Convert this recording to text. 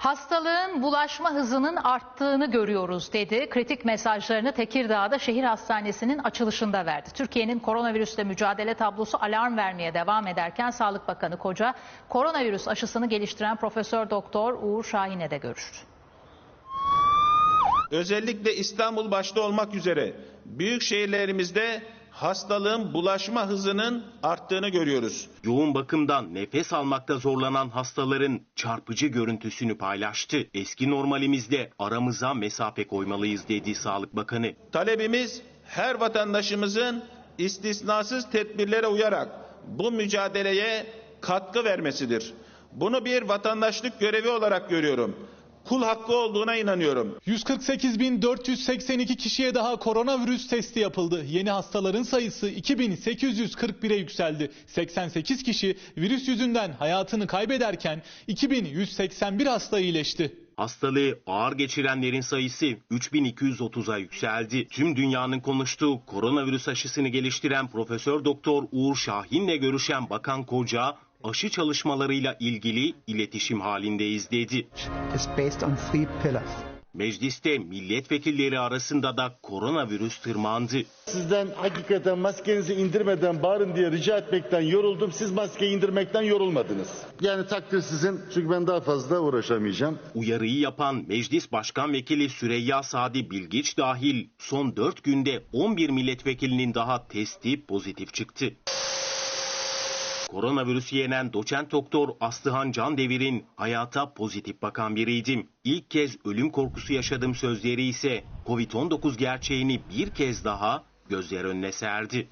Hastalığın bulaşma hızının arttığını görüyoruz dedi. Kritik mesajlarını Tekirdağ'da şehir hastanesinin açılışında verdi. Türkiye'nin koronavirüsle mücadele tablosu alarm vermeye devam ederken Sağlık Bakanı Koca koronavirüs aşısını geliştiren Profesör Doktor Uğur Şahin'e de görüştü. Özellikle İstanbul başta olmak üzere büyük şehirlerimizde hastalığın bulaşma hızının arttığını görüyoruz. Yoğun bakımdan nefes almakta zorlanan hastaların çarpıcı görüntüsünü paylaştı. Eski normalimizde aramıza mesafe koymalıyız dedi Sağlık Bakanı. Talebimiz her vatandaşımızın istisnasız tedbirlere uyarak bu mücadeleye katkı vermesidir. Bunu bir vatandaşlık görevi olarak görüyorum. Kul hakkı olduğuna inanıyorum. 148.482 kişiye daha koronavirüs testi yapıldı. Yeni hastaların sayısı 2841'e yükseldi. 88 kişi virüs yüzünden hayatını kaybederken 2181 hasta iyileşti. Hastalığı ağır geçirenlerin sayısı 3230'a yükseldi. Tüm dünyanın konuştuğu koronavirüs aşısını geliştiren Profesör Doktor Uğur Şahin'le görüşen Bakan Koca aşı çalışmalarıyla ilgili iletişim halindeyiz dedi. Mecliste milletvekilleri arasında da koronavirüs tırmandı. Sizden hakikaten maskenizi indirmeden bağırın diye rica etmekten yoruldum. Siz maskeyi indirmekten yorulmadınız. Yani takdir sizin çünkü ben daha fazla uğraşamayacağım. Uyarıyı yapan Meclis Başkan Vekili Süreyya Sadi Bilgiç dahil son 4 günde 11 milletvekilinin daha testi pozitif çıktı. Koronavirüsü yenen doçent doktor Aslıhan Candevir'in hayata pozitif bakan biriydim. İlk kez ölüm korkusu yaşadığım sözleri ise Covid-19 gerçeğini bir kez daha gözler önüne serdi.